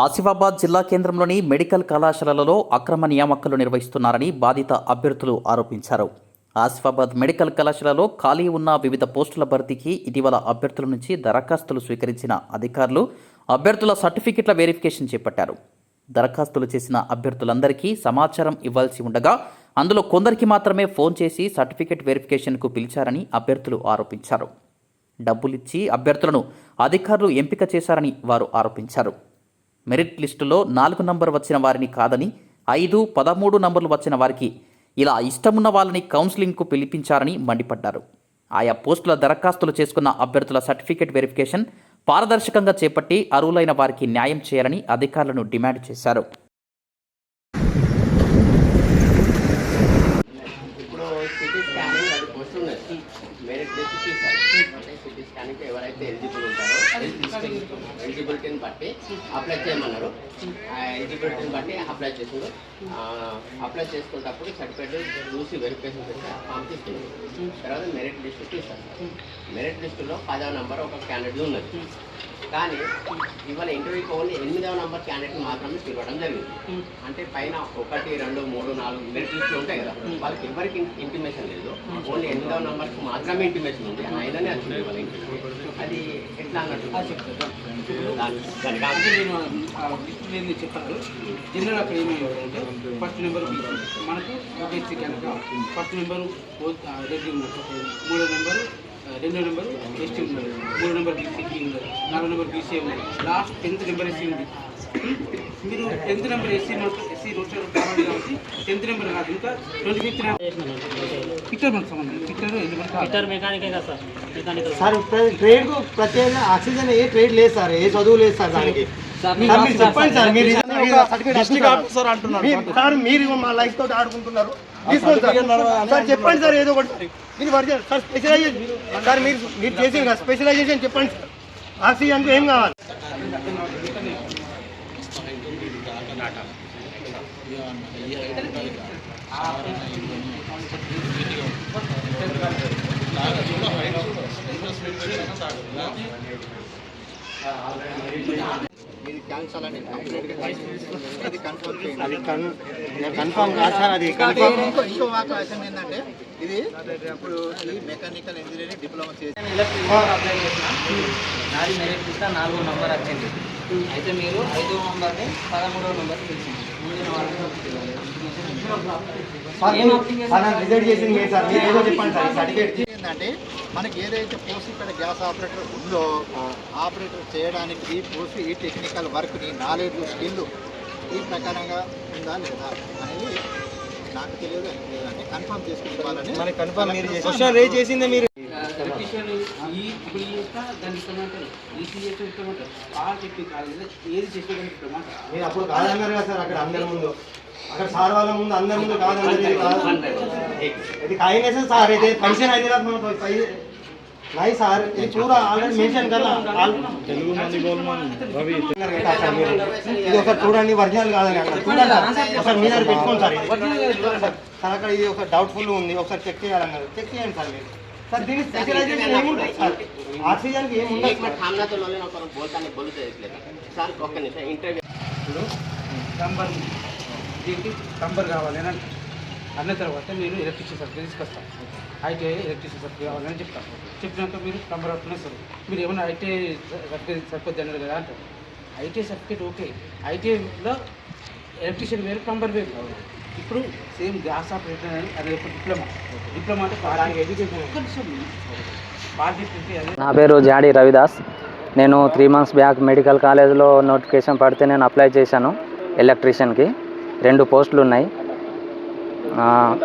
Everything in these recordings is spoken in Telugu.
ఆసిఫాబాద్ జిల్లా కేంద్రంలోని మెడికల్ కళాశాలలలో అక్రమ నియామకాలు నిర్వహిస్తున్నారని బాధిత అభ్యర్థులు ఆరోపించారు. ఆసిఫాబాద్ మెడికల్ కళాశాలలో ఖాళీ ఉన్న వివిధ పోస్టుల భర్తీకి ఇటీవల అభ్యర్థుల నుంచి దరఖాస్తులు స్వీకరించిన అధికారులు అభ్యర్థుల సర్టిఫికెట్ల వెరిఫికేషన్ చేపట్టారు. దరఖాస్తులు చేసిన అభ్యర్థులందరికీ సమాచారం ఇవ్వాల్సి ఉండగా అందులో కొందరికి మాత్రమే ఫోన్ చేసి సర్టిఫికెట్ వెరిఫికేషన్కు పిలిచారని అభ్యర్థులు ఆరోపించారు. డబ్బులిచ్చి అభ్యర్థులను అధికారులు ఎంపిక చేశారని వారు ఆరోపించారు. మెరిట్ లిస్టులో నాలుగు నంబర్ వచ్చిన వారిని కాదని ఐదు పదమూడు నంబర్లు వచ్చిన వారికి ఇలా ఇష్టమున్న వాళ్ళని కౌన్సిలింగ్కు పిలిపించారని మండిపడ్డారు. ఆయా పోస్టుల దరఖాస్తులు చేసుకున్న అభ్యర్థుల సర్టిఫికేట్ వెరిఫికేషన్ పారదర్శకంగా చేపట్టి అర్హులైన వారికి న్యాయం చేయాలని అధికారులను డిమాండ్ చేశారు ఇప్పుడు సిటీ స్కానింగ్ అది పోస్ట్ ఉన్నది మెరిట్ లిస్ట్ తీసారు అంటే స్కానింగ్ ఎవరైతే ఎలిజిబుల్ ఉంటారో ఎలిజిబిలిటీని బట్టి అప్లై చేయమన్నారు. ఆ ఎలిజిబిలిటీని బట్టి అప్లై చేసిండు. అప్లై చేసుకున్నప్పుడు సర్టిఫికేట్ చూసి వెరిఫికేషన్ ఫామ్ తీసుకున్నారు. తర్వాత మెరిట్ లిస్ట్ తీసారు మెరిట్ లిస్టులో పదవ నెంబర్ ఒక క్యాండిడేట్ ఉన్నది. కానీ ఇవాళ ఇంటర్వ్యూకి ఓన్లీ ఎనిమిదవ నంబర్ క్యాండిడేట్ మాత్రమే పిలవడం జరిగింది. అంటే పైన ఒకటి రెండు మూడు నాలుగు మెరిట్ లిస్టులు ఉంటాయి కదా. వాళ్ళకి ఎవరికి ఇంటిమేషన్ లేదు. ఓన్లీ ఎనిమిదవ నంబర్కి మాత్రమే ఇంటిమేషన్ ఉంది. అయిననే వచ్చింది ఇంటిమేషన్ అది ఎట్లా అన్నట్టు? నేను చెప్పాను జనరల్ అక్కడ ఏమి అంటే ఫస్ట్ నెంబర్ మనకు ఫస్ట్ నెంబరు రెడ్డి మూడో నెంబరు రెండో నెంబరు ఎస్టీ ఉన్నారు మూడో నెంబర్ బీసీకి ఉన్నారు నాలుగో నెంబర్ బీసీ ఉన్నారు లాస్ట్ టెన్త్ నెంబర్ ఎస్సీ ఉంది. మీరు tenth number SC SC roster కావాలి కాబట్టి టెన్త్ నెంబర్ కాదు. ఇంకా ట్వంటీ ఫిఫ్త్ పిక్చర్ మనకు సంబంధం పిక్చర్ గిటార్ మెకానికే కదా సార్? మెకానికల్ సార్ ట్రేడ్కు ప్రత్యేక ఆక్సిజన్ ఏ ట్రేడ్ లేదు సార్. ఏ చదువు లేదు సార్ దానికి. సార్, మీరు చెప్పండి సార్. మీరు ఇదన్నా ఒక డిస్ట్రిక్ట్ ఆఫీసర్ అంటున్నారు. సార్. మీరు మా లైఫ్ తోటి ఆడుకుంటున్నారు. తీసుకోండి సార్. సార్ చెప్పండి సార్ ఏదో ఒకటి. మీరు వర్జన్ సార్ స్పెషలైజేషన్ సార్ మీరు మీరు చేసింది కదా. స్పెషలైజేషన్ చెప్పండి సార్. ఆక్సిజన్ ఏం కావాలి? ఇది క్యాన్సల్ అని కంప్లీట్గా ఇది కన్ఫర్మ్ చేయండి అది కన్ఫర్మ్ కాదు సార్ అది కన్ఫర్మ్ ఇంకో అవకాశం ఏంటంటే ఇది ఇప్పుడు ఈ మెకానికల్ ఇంజనీరింగ్ డిప్లొమా చేసి ఎలక్ట్రికల్ అప్లై చేసిన. నాది మెరిట్ లిస్ట్ నాలుగో నంబర్ వచ్చింది. అయితే మీరు ఐదో నంబర్ని పదమూడవ నంబర్ పిలిచింది. సార్ రిజల్ట్ చేసింది మీరు ఏదో చెప్పండి సార్ సర్టిఫికేట్ ఏంటంటే మనకి ఏదైతే పోస్ట్ ఇక్కడ గ్యాస్ ఆపరేటర్ ఉందో ఆపరేటర్ చేయడానికి ఈ పోస్ట్ ఈ టెక్నికల్ వర్క్ని నాలెడ్జ్ స్కిల్ ఈ ప్రకారంగా ఉందా లేదా అనేది నాకు తెలియదు లేదంటే కన్ఫర్మ్ చేసుకుని ఇవ్వాలని మరి కన్ఫర్మ్ మీరు రేజ్ చేసిందే మీరు. ఎలక్ట్రీషియన్ ఈ ఇప్పుడు ఈ యొక్క దాన్ని ఇష్టమంటారు ఈసీ చేస్తే ఇష్టమంటారు ఆ చెప్పి కాలేజీలో ఏది చేస్తే కానీ ఇష్టమంటారు మీరు అప్పుడు కాదన్నారు కదా సార్ అక్కడ అందరి ముందు అక్కడ సార్ వాళ్ళ ముందు అందరి ముందు కాదన్నారు ఇది కాదు ఇది కాయనే సార్ సార్ ఇది पैसे नहीं दिला मैं पैसे नहीं सर ये पूरा ऑलरेडी मेंशन करना తెలుగు మంది ఇది ఒకసారి చూడండి ఒరిజినల్ కాదని అక్కడ చూడండి సార్ ఒకసారి మీ దగ్గర పెట్టుకోండి సార్ ఇది సార్ అక్కడ ఇది ఒక డౌట్ఫుల్ ఉంది ఒకసారి చెక్ చేయాలన్నారు చెక్ చేయండి సార్ మీరు సార్ దీనికి స్పెషలైజేషన్ ఏముంటుంది సార్? ఆక్సిజన్కి ఏముండదు సార్? ఠామ్నాతో లోనే ఒకరు బోల్తాన్ని బొలుతలేదు సార్ ఒక్క నిమిషం ఇంటర్వ్యూ. నంబర్ దీనికి నంబర్ కావాలని అంటే అన్న తర్వాత మీరు ఎలక్ట్రిషియన్ సర్కిల్ తీసుకొస్తాను ఐటీఐ ఎలక్ట్రిసిటీ సర్కిల్ కావాలని చెప్తాను చెప్పినాక మీరు నంబర్ అవుతున్నా సరే. మీరు ఏమైనా ఐటీఐ సర్కిల్ సరిపోద్ది అన్నారు కదా అంటారు. ITI certificate okay. ఐటీఐలో ఎలక్ట్రిషియన్ వేరు ప్లంబర్ వేరు. ఇప్పుడు సేమ్ గ్యాస్ ఆపరేటర్ అని అది ఒక డిప్లొమా. డిప్లొమా అంటే ఎడ్యుకేషన్ నా పేరు జాడి రవిదాస్. నేను త్రీ మంత్స్ బ్యాక్ మెడికల్ కాలేజ్లో నోటిఫికేషన్ పడితే నేను అప్లై చేశాను ఎలక్ట్రీషియన్కి రెండు పోస్టులు ఉన్నాయి. ఆ,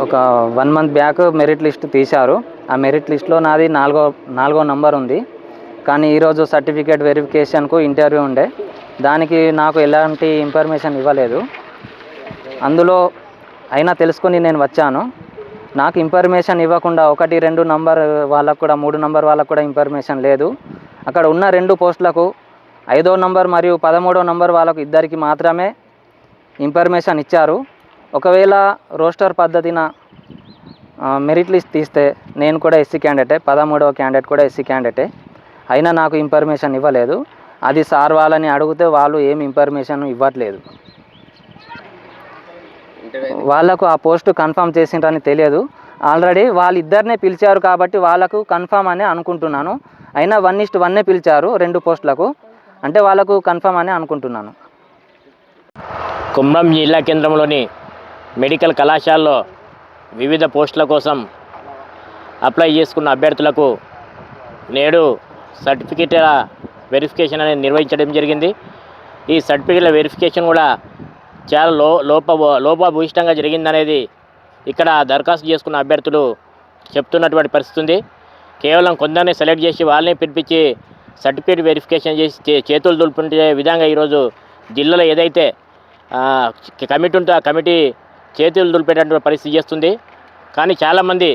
ఒక one month back merit list తీశారు. ఆ మెరిట్ లిస్ట్లో నాది నాలుగో నాలుగో నంబర్ ఉంది. కానీ ఈరోజు సర్టిఫికేట్ వెరిఫికేషన్కు ఇంటర్వ్యూ ఉండే. దానికి నాకు ఎలాంటి ఇన్ఫర్మేషన్ ఇవ్వలేదు. అందులో అయినా తెలుసుకొని నేను వచ్చాను. నాకు ఇన్ఫర్మేషన్ ఇవ్వకుండా ఒకటి రెండు నంబర్ వాళ్ళకు కూడా మూడు నంబర్ వాళ్ళకు కూడా ఇన్ఫర్మేషన్ లేదు. అక్కడ ఉన్న రెండు పోస్టులకు ఐదో నంబర్ మరియు పదమూడో నంబర్ వాళ్ళకు ఇద్దరికి మాత్రమే ఇన్ఫర్మేషన్ ఇచ్చారు. ఒకవేళ రోస్టర్ పద్ధతిన మెరిట్ లిస్ట్ తీస్తే నేను కూడా ఎస్సీ క్యాండిడేటే పదమూడవ క్యాండిడేట్ కూడా ఎస్సీ క్యాండిడేటే అయినా నాకు ఇన్ఫర్మేషన్ ఇవ్వలేదు. అది సార్ వాళ్ళని అడిగితే వాళ్ళు ఏం ఇన్ఫర్మేషన్ ఇవ్వట్లేదు. వాళ్ళకు ఆ పోస్ట్ కన్ఫర్మ్ చేసిండ్రని తెలియదు. ఆల్రెడీ వాళ్ళిద్దరినే పిలిచారు కాబట్టి వాళ్ళకు కన్ఫర్మ్ అని అనుకుంటున్నాను. అయినా వన్ ఇస్ట్ వన్నే పిలిచారు రెండు పోస్టులకు. అంటే వాళ్ళకు కన్ఫర్మ్ అని అనుకుంటున్నాను. కుమ్రం జిల్లా కేంద్రంలోని మెడికల్ కళాశాలలో వివిధ పోస్టుల కోసం అప్లై చేసుకున్న అభ్యర్థులకు నేడు సర్టిఫికేట్ల వెరిఫికేషన్ అనేది నిర్వహించడం జరిగింది. ఈ సర్టిఫికేట్ల వెరిఫికేషన్ కూడా చాలా లో లోప లోపభూయిష్టంగా జరిగిందనేది ఇక్కడ దరఖాస్తు చేసుకున్న అభ్యర్థులు చెప్తున్నటువంటి పరిస్థితి ఉంది. కేవలం కొందరిని సెలెక్ట్ చేసి వాళ్ళని పిలిపించి సర్టిఫికేట్ వెరిఫికేషన్ చేసి చేతులు దులుపుంటే విధంగా ఈరోజు జిల్లాలో ఏదైతే కమిటీ ఉంటే ఆ కమిటీ చేతులు దులిపేటటువంటి పరిస్థితి చేస్తుంది. కానీ చాలామంది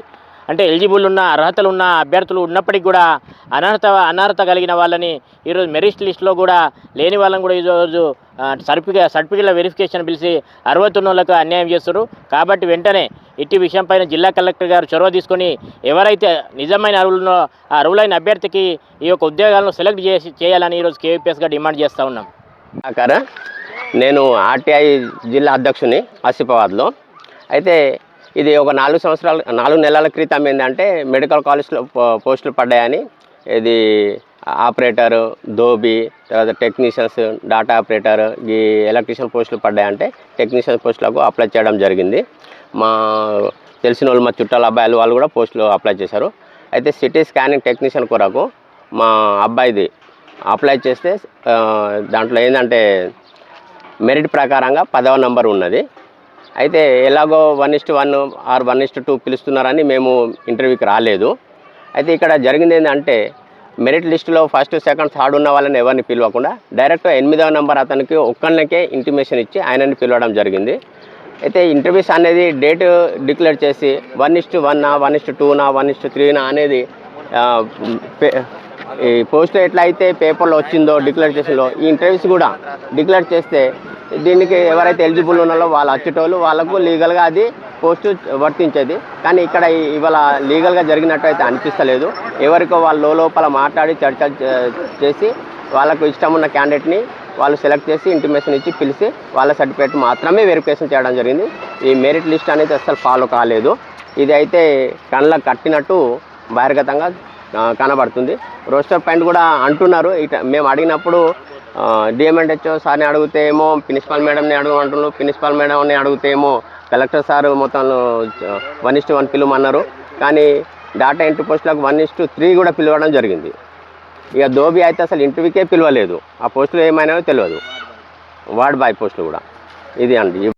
అంటే ఎలిజిబుల్ ఉన్న అర్హతలు ఉన్న అభ్యర్థులు ఉన్నప్పటికీ కూడా అనర్హత అనర్హత కలిగిన వాళ్ళని ఈరోజు మెరిట్ లిస్ట్లో కూడా లేని వాళ్ళని కూడా ఈరోజు సర్టిఫికే సర్టిఫికేట్ల వెరిఫికేషన్ పిలిచి అర్హత అన్యాయం చేస్తారు కాబట్టి వెంటనే ఇట్టి విషయంపైన జిల్లా కలెక్టర్ గారు చొరవ తీసుకొని ఎవరైతే నిజమైన అరువులున్నో ఆ అరువులైన అభ్యర్థికి ఈ యొక్క ఉద్యోగాలను సెలెక్ట్ చేసి చేయాలని ఈరోజు కేవీపీఎస్గా డిమాండ్ చేస్తూ ఉన్నాం. నేను ఆర్టీఐ జిల్లా అధ్యక్షుని ఆసిఫాబాద్లో. అయితే ఇది ఒక నాలుగు సంవత్సరాలు నాలుగు నెలల క్రితం ఏంటంటే మెడికల్ కాలేజ్లో పోస్టులు పడ్డాయని ఇది ఆపరేటర్ దోబి తర్వాత టెక్నీషియన్స్ డాటా ఆపరేటర్ ఈ ఎలక్ట్రీషియన్ పోస్టులు పడ్డాయంటే టెక్నీషియన్ పోస్టులకు అప్లై చేయడం జరిగింది. మా తెలిసిన వాళ్ళు మా చుట్టాల అబ్బాయిలు వాళ్ళు కూడా పోస్టులు అప్లై చేశారు. అయితే సిటీ స్కానింగ్ టెక్నీషియన్ కొరకు మా అబ్బాయిది అప్లై చేస్తే దాంట్లో ఏంటంటే మెరిట్ ప్రకారంగా పదవ నెంబర్ ఉన్నది. అయితే ఎలాగో one is to one or one is to two పిలుస్తున్నారని మేము ఇంటర్వ్యూకి రాలేదు. అయితే ఇక్కడ జరిగింది ఏంటంటే మెరిట్ లిస్టులో ఫస్ట్ సెకండ్ థర్డ్ ఉన్న వాళ్ళని ఎవరిని పిలవకుండా డైరెక్ట్ ఎనిమిదవ నెంబర్ అతనికి ఒక్కళ్ళకే ఇంటిమేషన్ ఇచ్చి ఆయనని పిలవడం జరిగింది. అయితే ఇంటర్వ్యూస్ అనేది డేట్ డిక్లేర్ చేసి వన్ ఇస్ట్ వన్నా వన్ ఇస్ట్ టూనా వన్ ఇస్ట్ త్రీనా అనేది పే- ఈ పోస్ట్ ఎట్లా అయితే పేపర్లో వచ్చిందో డిక్లేర్ చేసిందో ఈ ఇంటర్వ్యూస్ కూడా డిక్లేర్ చేస్తే దీనికి ఎవరైతే ఎలిజిబుల్ ఉన్నారో వాళ్ళు వచ్చేటోళ్ళు వాళ్ళకు లీగల్గా అది పోస్ట్ వర్తించేది. కానీ ఇక్కడ ఇవాళ లీగల్గా జరిగినట్టు అయితే అనిపిస్తలేదు. ఎవరికో వాళ్ళు లోపల మాట్లాడి చర్చ చేసి వాళ్ళకు ఇష్టం ఉన్న క్యాండిడేట్ని వాళ్ళు సెలెక్ట్ చేసి ఇంటిమేషన్ ఇచ్చి పిలిచి వాళ్ళ సర్టిఫికేట్ మాత్రమే వెరిఫికేషన్ చేయడం జరిగింది. ఈ మెరిట్ లిస్ట్ అనేది అస్సలు ఫాలో కాలేదు. ఇది అయితే కళ్ళకు కట్టినట్టు బహిర్గతంగా కనబడుతుంది. రోస్టర్ పాయింట్ కూడా అంటున్నారు. ఇట మేము అడిగినప్పుడు డిఎంఎండ్హెచ్ఓ సార్ని అడిగితే ఏమో ప్రిన్సిపాల్ మేడంని అడగమంటున్నారు ప్రిన్సిపాల్ మేడంని అడిగితే ఏమో కలెక్టర్ సార్ మొత్తం వన్ ఇస్టు వన్ పిలువమన్నారు. కానీ డాటా ఎంట్రీ పోస్టులకు వన్ ఇస్టు త్రీ కూడా పిలవడం జరిగింది. ఇక దోబి అయితే అసలు ఇంటర్వ్యూకే పిలవలేదు. ఆ పోస్టులు ఏమైనాయో తెలియదు. వార్డ్ బాయ్ పోస్టులు కూడా. ఇది అండి.